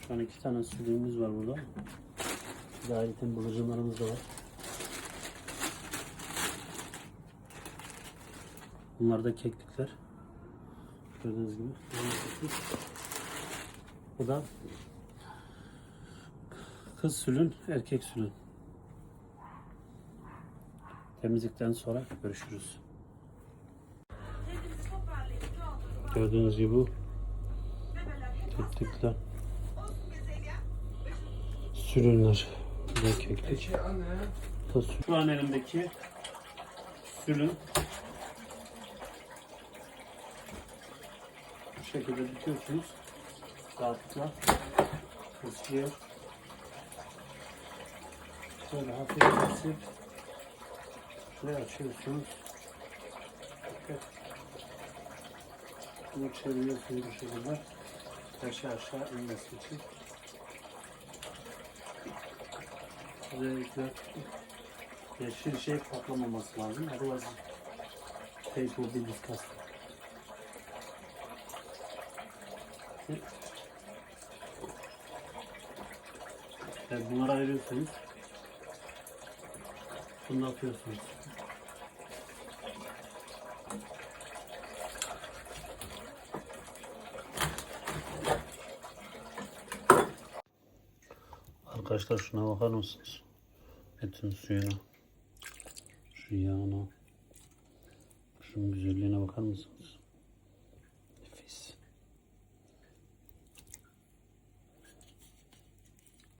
Şu an iki tane sülüğümüz var burada. Gayretin bıldırcınlarımız da var. Bunlar da keklikler. Gördüğünüz gibi. Bu da kız sülün, erkek sülün. Temizlikten sonra görüşürüz. Gördüğünüz gibi bu keklikler. Sürünler. Bu da keklik. Bu da sü- Şu an elimdeki sülün. Bu şekilde dikiyorsunuz. Rahatlıkla. Kısıyor. Böyle hafif kesip şuraya açıyorsunuz. Dikkat. Bunu çeviriyorsunuz bu şekilde. Aşağı aşağı inmesi için. Özellikle yeşil şey patlamaması lazım. Otherwise tape will be disgusting. Evet, bunları ayırıyorsunuz. Bunu atıyorsunuz. Arkadaşlar şuna bakar mısınız? Etin suyuna. Şu yağına. Şunun güzelliğine bakar mısınız?